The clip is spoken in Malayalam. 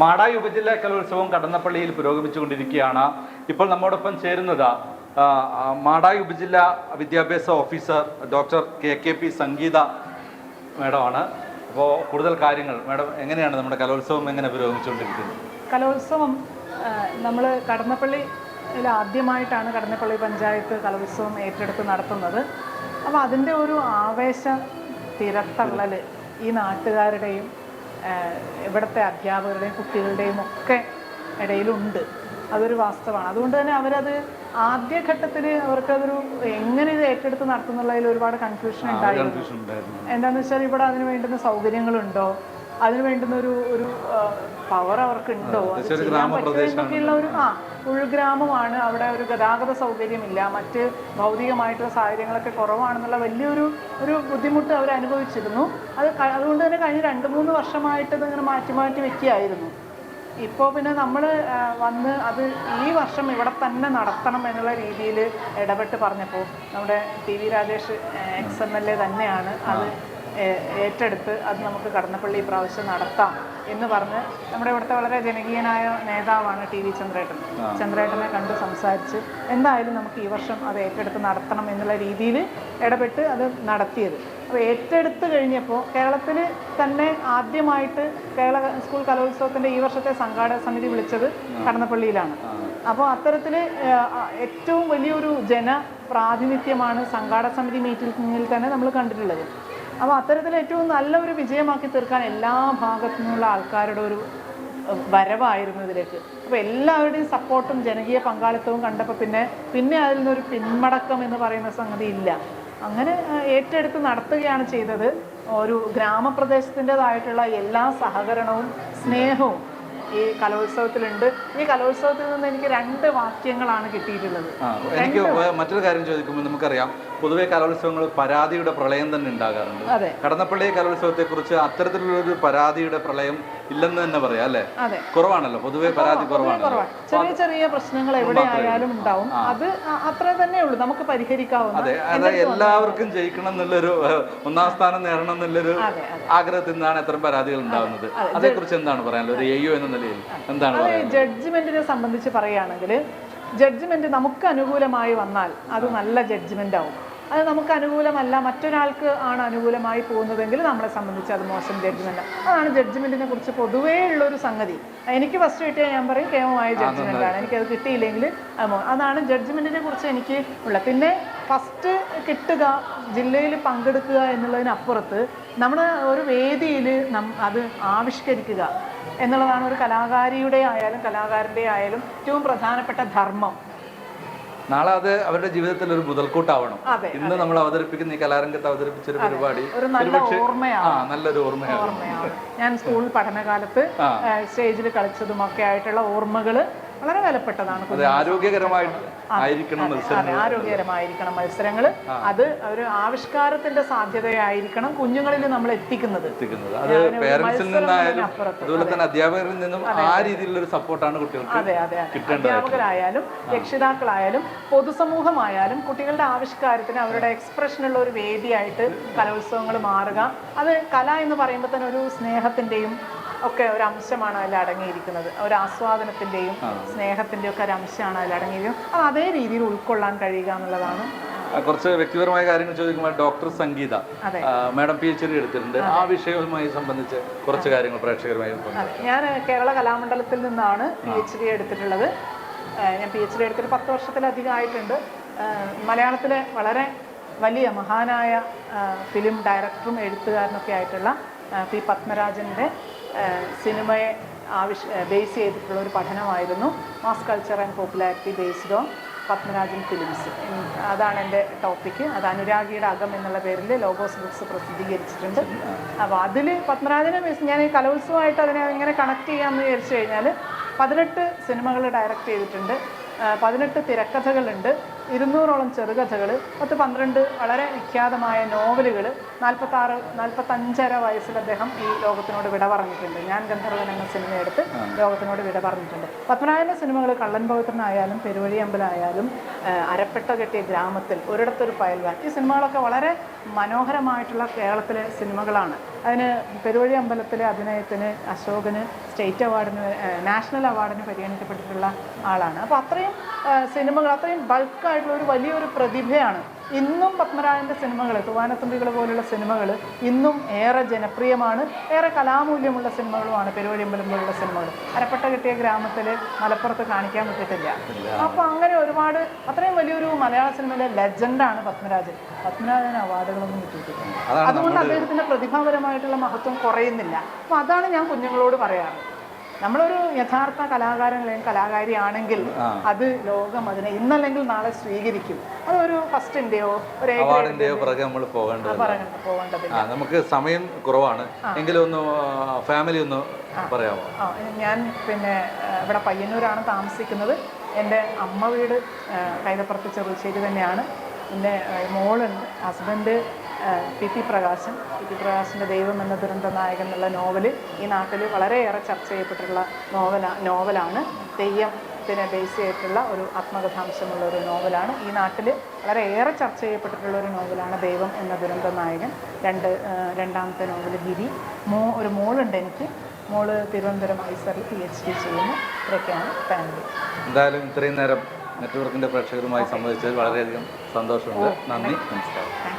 മാടായി ഉപജില്ലാ കലോത്സവം കടന്നപ്പള്ളിയിൽ പുരോഗമിച്ചുകൊണ്ടിരിക്കുകയാണ്. ഇപ്പോൾ നമ്മോടൊപ്പം ചേരുന്നത് മാടായി ഉപജില്ലാ വിദ്യാഭ്യാസ officer doctor K K P Sangeetha മാഡമാണ്. അപ്പോൾ കൂടുതൽ കാര്യങ്ങൾ മാഡം എങ്ങനെയാണ് നമ്മുടെ കലോത്സവം എങ്ങനെ പുരോഗമിച്ചുകൊണ്ടിരിക്കുന്നത്? കലോത്സവം നമ്മൾ കടന്നപ്പള്ളിയിൽ ആദ്യമായിട്ടാണ് കടന്നപ്പള്ളി പഞ്ചായത്ത് കലോത്സവം ഏറ്റെടുത്ത് നടത്തുന്നത്. അപ്പോൾ അതിന്റെ ഒരു ആവേശ തിരത്തള്ളൽ ഈ നാട്ടുകാരുടെയും ഇവിടുത്തെ അധ്യാപകരുടെയും കുട്ടികളുടെയും ഒക്കെ ഇടയിലുണ്ട്. അതൊരു വാസ്തവമാണ്. അതുകൊണ്ട് തന്നെ അവരത് ആദ്യഘട്ടത്തിൽ അവർക്കതൊരു എങ്ങനെ ഇത് ഏറ്റെടുത്ത് നടത്തുന്നുള്ളതിൽ ഒരുപാട് കൺഫ്യൂഷൻ ഉണ്ടായിരുന്നു. എന്താണെന്ന് വെച്ചാൽ ഇവിടെ അതിന് വേണ്ടുന്ന സൗകര്യങ്ങളുണ്ടോ? അതിന് വേണ്ടുന്ന ഒരു ഒരു പവർ അവർക്കുണ്ടോ? എന്നൊക്കെയുള്ള ഒരു ആ ഉൾഗ്രാമമാണ്. അവിടെ ഒരു ഗതാഗത സൗകര്യമില്ല. മറ്റ് ഭൗതികമായിട്ടുള്ള സാഹചര്യങ്ങളൊക്കെ കുറവാണെന്നുള്ള വലിയൊരു ഒരു ബുദ്ധിമുട്ട് അവർ അനുഭവിച്ചിരുന്നു. അത് അതുകൊണ്ട് തന്നെ കഴിഞ്ഞ രണ്ട് മൂന്ന് വർഷമായിട്ട് ഇതിങ്ങനെ മാറ്റി മാറ്റി വെക്കുകയായിരുന്നു. ഇപ്പോൾ പിന്നെ നമ്മൾ വന്ന് അത് ഈ വർഷം ഇവിടെ തന്നെ നടത്തണം എന്നുള്ള രീതിയിൽ ഇടപെട്ട് പറഞ്ഞപ്പോൾ നമ്മുടെ T V Rajesh ex M L A തന്നെയാണ് അത് ഏറ്റെടുത്ത് അത് നമുക്ക് കടന്നപ്പള്ളി പ്രാവശ്യം നടത്താം എന്ന് പറഞ്ഞ് നമ്മുടെ ഇവിടുത്തെ വളരെ ജനകീയനായ നേതാവാണ് ടി വി ചന്ദ്രേട്ടൻ. ചന്ദ്രേട്ടനെ കണ്ട് സംസാരിച്ച് എന്തായാലും നമുക്ക് ഈ വർഷം അത് ഏറ്റെടുത്ത് നടത്തണം എന്നുള്ള രീതിയിൽ ഇടപെട്ട് അത് നടത്തിയത്. അപ്പോൾ ഏറ്റെടുത്ത് കഴിഞ്ഞപ്പോൾ കേരളത്തിൽ തന്നെ ആദ്യമായിട്ട് കേരള സ്കൂൾ കലോത്സവത്തിന്റെ ഈ വർഷത്തെ സംഘാടക സമിതി വിളിച്ചത് കടന്നപ്പള്ളിയിലാണ്. അപ്പോൾ അത്തരത്തിൽ ഏറ്റവും വലിയൊരു ജന പ്രാതിനിധ്യമാണ് സംഘാടക സമിതി മീറ്റിംഗിൽ തന്നെ നമ്മൾ കണ്ടിട്ടുള്ളത്. അപ്പോൾ അത്തരത്തിൽ ഏറ്റവും നല്ല ഒരു വിജയമാക്കി തീർക്കാൻ എല്ലാ ഭാഗത്തു നിന്നുള്ള ആൾക്കാരുടെ ഒരു വരവായിരുന്നു ഇതിലേക്ക്. അപ്പോൾ എല്ലാവരുടെയും സപ്പോർട്ടും ജനകീയ പങ്കാളിത്തവും കണ്ടപ്പോൾ പിന്നെ പിന്നെ അതിൽ നിന്നൊരു പിന്മടക്കം എന്ന് പറയുന്ന സംഗതി ഇല്ല. അങ്ങനെ ഏറ്റെടുത്ത് നടത്തുകയാണ് ചെയ്തത്. ഒരു ഗ്രാമപ്രദേശത്തിന്റെതായിട്ടുള്ള എല്ലാ സഹകരണവും സ്നേഹവും ഈ കലോത്സവത്തിലുണ്ട്. ഈ കലോത്സവത്തിൽ നിന്ന് എനിക്ക് രണ്ട് വാക്യങ്ങളാണ് കിട്ടിയിട്ടുള്ളത്. എനിക്ക് മറ്റൊരു കാര്യം ചോദിക്കുമ്പോൾ നമുക്കറിയാം. പൊതുവെ കലോത്സവങ്ങൾ പരാതിയുടെ പ്രളയം തന്നെ ഉണ്ടാകാറുണ്ട്. കടന്നപ്പള്ളി കലോത്സവത്തെ കുറിച്ച് അത്തരത്തിലുള്ളൊരു പരാതിയുടെ പ്രളയം ഇല്ലെന്ന് തന്നെ പറയാം അല്ലെ? കുറവാണല്ലോ പൊതുവെ പരാതി കുറവാണ് ചെറിയ ചെറിയ പ്രശ്നങ്ങൾ എവിടെ ആയാലും ഉണ്ടാവും. അത് അത്ര തന്നെ ഉള്ളൂ. നമുക്ക് പരിഹരിക്കാവുന്ന അതെ അതെ എല്ലാവർക്കും ജയിക്കണം എന്നുള്ളൊരു ഒന്നാം സ്ഥാനം നേടണം എന്നുള്ളൊരു ആഗ്രഹത്തിൽ നിന്നാണ് അത്തരം പരാതികൾ ഉണ്ടാകുന്നത് അതേക്കുറിച്ച് എന്താണ് പറയാനുള്ളത്? ഒരു എയ്യോ എന്ന നിലയിൽ എന്താണ് ജഡ്ജ്മെന്റിനെ സംബന്ധിച്ച് പറയുകയാണെങ്കിൽ ജഡ്ജ്മെന്റ് നമുക്ക് അനുകൂലമായി വന്നാൽ അത് നല്ല ജഡ്ജ്മെന്റ് ആവും. അത് നമുക്ക് അനുകൂലമല്ല. മറ്റൊരാൾക്ക് ആണ് അനുകൂലമായി പോകുന്നതെങ്കിൽ നമ്മളെ സംബന്ധിച്ച് അത് മോശം ജഡ്ജ്മെന്റ് അതാണ് ജഡ്ജ്മെന്റിനെ കുറിച്ച് പൊതുവേ ഉള്ളൊരു സംഗതി. എനിക്ക് ഫസ്റ്റ് കിട്ടിയാൽ ഞാൻ പറയും കേമമായ ജഡ്ജ്മെന്റ് ആണ്. എനിക്കത് കിട്ടിയില്ലെങ്കിൽ അത് അതാണ് ജഡ്ജ്മെന്റിനെ കുറിച്ച് എനിക്ക് ഉള്ളത് പിന്നെ ഫസ്റ്റ് കിട്ടുക ജില്ലയിൽ പങ്കെടുക്കുക എന്നുള്ളതിനപ്പുറത്ത് നമ്മൾ ഒരു വേദിയിൽ നം അത് ആവിഷ്കരിക്കുക എന്നുള്ളതാണ് ഒരു കലാകാരിയുടെ ആയാലും കലാകാരന്റെ ആയാലും ഏറ്റവും പ്രധാനപ്പെട്ട ധർമ്മം. നാളെ അത് അവരുടെ ജീവിതത്തിൽ ഒരു മുതൽക്കൂട്ടാവണം. ഇന്ന് നമ്മൾ അവതരിപ്പിക്കുന്ന ഈ കലാരംഗത്ത് അവതരിപ്പിച്ച ഒരു പരിപാടി. ഒരു നല്ല ഓർമ്മയാണ്. ആ നല്ലൊരു ഓർമ്മയാണ്. ഞാൻ സ്കൂൾ പഠനകാലത്ത്. സ്റ്റേജിൽ കളിച്ചതുമൊക്കെ ആയിട്ടുള്ള ഓർമ്മകൾ വളരെ വിലപ്പെട്ടതാണ് അത് ആരോഗ്യകരമായിട്ട് ആയിരിക്കണം മത്സരം ആരോഗ്യകരമായിരിക്കണം മത്സരങ്ങൾ. അത് ഒരു ആവിഷ്കാരത്തിന്റെ സാധ്യതയായിരിക്കണം കുഞ്ഞുങ്ങളിൽ നമ്മൾ എത്തിക്കുന്നത്. എത്തിക്കുന്നത്. അത് പേരൻസിൽ നിന്നായാലും അതുപോലെ തന്നെ അധ്യാപകരിൽ നിന്നും ആ രീതിയിലുള്ള ഒരു സപ്പോർട്ടാണ് കുട്ടികൾക്ക് അതെ അതെ അതെ. അധ്യാപകരായാലും രക്ഷിതാക്കളായാലും പൊതുസമൂഹമായാലും കുട്ടികളുടെ ആവിഷ്കാരത്തിന് അവരുടെ എക്സ്പ്രഷനുള്ള ഒരു വേദിയായിട്ട് കലോത്സവങ്ങൾ മാറുക. അത് കല എന്ന് പറയുമ്പോൾ തന്നെ ഒരു സ്നേഹത്തിന്റെയും ഒക്കെ ഒരു അംശമാണ് അതിൽ അടങ്ങിയിരിക്കുന്നത്. ഒരു ആസ്വാദനത്തിന്റെയും സ്നേഹത്തിന്റെയും ഒക്കെ ഒരു അംശമാണ് അതിൽ അടങ്ങിയിരിക്കുന്നത്. അത് അതേ രീതിയിൽ ഉൾക്കൊള്ളാൻ കഴിയുക എന്നുള്ളതാണ്. കുറച്ച് വ്യക്തിപരമായ കാര്യങ്ങൾ ചോദിക്കുമ്പോൾ doctor Sangeetha madam P H D എടുത്തിട്ടുണ്ട്. ആ വിഷയവുമായി സംബന്ധിച്ച് കുറച്ച് കാര്യങ്ങൾ പ്രേക്ഷകരുമായി ഞാൻ കേരള കലാമണ്ഡലത്തിൽ നിന്നാണ് പി എച്ച് ഡി എടുത്തിട്ടുള്ളത്. ഞാൻ പി എച്ച് ഡി എടുത്തിട്ട് പത്ത് വർഷത്തിലധികം ആയിട്ടുണ്ട്. മലയാളത്തിലെ വളരെ വലിയ മഹാനായ ഫിലിം ഡയറക്ടറും എഴുത്തുകാരനൊക്കെ ആയിട്ടുള്ള പി പത്മരാജന്റെ സിനിമയെ ആവശ്യ ബേസ് ചെയ്തിട്ടുള്ള ഒരു പഠനമായിരുന്നു. Mass culture and popularity based on Padmarajan films അതാണ് എന്റെ ടോപ്പിക്ക് അത് അനുരാഗിയുടെ അകം എന്നുള്ള പേരിൽ ലോഗോസ് ബുക്സ് പ്രസിദ്ധീകരിച്ചിട്ടുണ്ട്. അപ്പോൾ അതിൽ പത്മരാജനെ ബേസ് ഞാൻ ഈ കലോത്സവമായിട്ട് അതിനെ ഇങ്ങനെ കണക്ട് ചെയ്യാമെന്ന് വിചാരിച്ചു കഴിഞ്ഞാൽ പതിനെട്ട് സിനിമകൾ ഡയറക്റ്റ് ചെയ്തിട്ടുണ്ട്. പതിനെട്ട് തിരക്കഥകളുണ്ട്. ഇരുന്നൂറോളം ചെറുകഥകൾ പത്ത് പന്ത്രണ്ട് വളരെ വിഖ്യാതമായ നോവലുകൾ നാൽപ്പത്താറ് നാൽപ്പത്തഞ്ചര വയസ്സിൽ അദ്ദേഹം ഈ ലോകത്തിനോട് വിട പറഞ്ഞിട്ടുണ്ട്. ഞാൻ ഗന്ധർവൻ എന്ന സിനിമയെടുത്ത് ലോകത്തിനോട് വിട പറഞ്ഞിട്ടുണ്ട്. പത്മനാഭന്റെ സിനിമകൾ കള്ളൻ പവിത്രനായാലും പെരുവഴി അമ്പലമായാലും അരപ്പെട്ട കെട്ടിയ ഗ്രാമത്തിൽ ഒരിടത്തൊരു പയൽവാൻ ഈ സിനിമകളൊക്കെ വളരെ മനോഹരമായിട്ടുള്ള കേരളത്തിലെ സിനിമകളാണ്. അതിന് പെരുവഴി അമ്പലത്തിലെ അഭിനയത്തിന് അശോകന് സ്റ്റേറ്റ് അവാർഡിന് നാഷണൽ അവാർഡിന് പരിഗണിക്കപ്പെട്ടിട്ടുള്ള ആളാണ്. അപ്പോൾ അത്രയും സിനിമകൾ അത്രയും ബൾക്കായിട്ടുള്ള ഒരു വലിയൊരു പ്രതിഭയാണ് ഇന്നും പത്മരാജന്റെ സിനിമകൾ തൂവാനത്തുമ്പികൾ പോലുള്ള സിനിമകൾ ഇന്നും ഏറെ ജനപ്രിയമാണ് ഏറെ കലാമൂല്യമുള്ള സിനിമകളുമാണ് പെരുവഴിയമ്പലം പോലുള്ള സിനിമകൾ അരപ്പട്ട കിട്ടിയ ഗ്രാമത്തിൽ മലപ്പുറത്ത് കാണിക്കാൻ പറ്റത്തില്ല. അപ്പോൾ അങ്ങനെ ഒരുപാട് അത്രയും വലിയൊരു മലയാള സിനിമയിലെ ലെജൻഡാണ് പത്മരാജൻ. പത്മരാജൻ അവാർഡുകളൊന്നും അതുകൊണ്ട് അദ്ദേഹത്തിന്റെ പ്രതിഭാപരമായിട്ടുള്ള മഹത്വം കുറയുന്നില്ല. അപ്പൊ അതാണ് ഞാൻ കുഞ്ഞുങ്ങളോട് പറയാറ്. നമ്മളൊരു യഥാർത്ഥ കലാകാരൻ അല്ലെങ്കിൽ കലാകാരിയാണെങ്കിൽ അത് ലോകം അതിനെ ഇന്നല്ലെങ്കിൽ നാളെ സ്വീകരിക്കും. അതൊരു ഫസ്റ്റിന്റെയോ ഒരു അവാർഡിന്റെയോ പുറകെ നമ്മൾ പോകേണ്ടത് നമുക്ക് സമയം കുറവാണ്. എങ്കിലും ഒന്ന് ഫാമിലി ഒന്ന് പറയാമോ? ഞാൻ പിന്നെ ഇവിടെ പയ്യന്നൂരാണ് താമസിക്കുന്നത്. എന്റെ അമ്മ വീട് കൈതപ്പുറത്ത് ചെറുശ്ശേരി തന്നെയാണ്. എന്റെ മോളുണ്ട് husband P P Prakashan P P പ്രകാശിന്റെ ദൈവം എന്ന ദുരന്ത നായകൻ എന്നുള്ള നോവൽ ഈ നാട്ടിൽ വളരെയേറെ ചർച്ച ചെയ്യപ്പെട്ടിട്ടുള്ള നോവല നോവലാണ്. തെയ്യത്തിനെ ബേസ് ചെയ്തിട്ടുള്ള ഒരു ആത്മകഥാംശമുള്ള ഒരു നോവലാണ്. ഈ നാട്ടിൽ വളരെയേറെ ചർച്ച ചെയ്യപ്പെട്ടിട്ടുള്ള ഒരു നോവലാണ് ദൈവം എന്ന ദുരന്ത നായകൻ രണ്ട് രണ്ടാമത്തെ നോവൽ ഗിരി. മോ ഒരു മോളുണ്ട് എനിക്ക്. മോൾ തിരുവനന്തപുരം ഐസറിൽ പി എച്ച് ഡി ചെയ്യുന്നു. ഇതൊക്കെയാണ് ഫാമിലി എന്തായാലും ഇത്രയും നേരം നെറ്റ്വർക്കിന്റെ പ്രേക്ഷകരുമായി സംബന്ധിച്ചത് വളരെയധികം സന്തോഷമുണ്ട്. നന്ദി. നമസ്കാരം.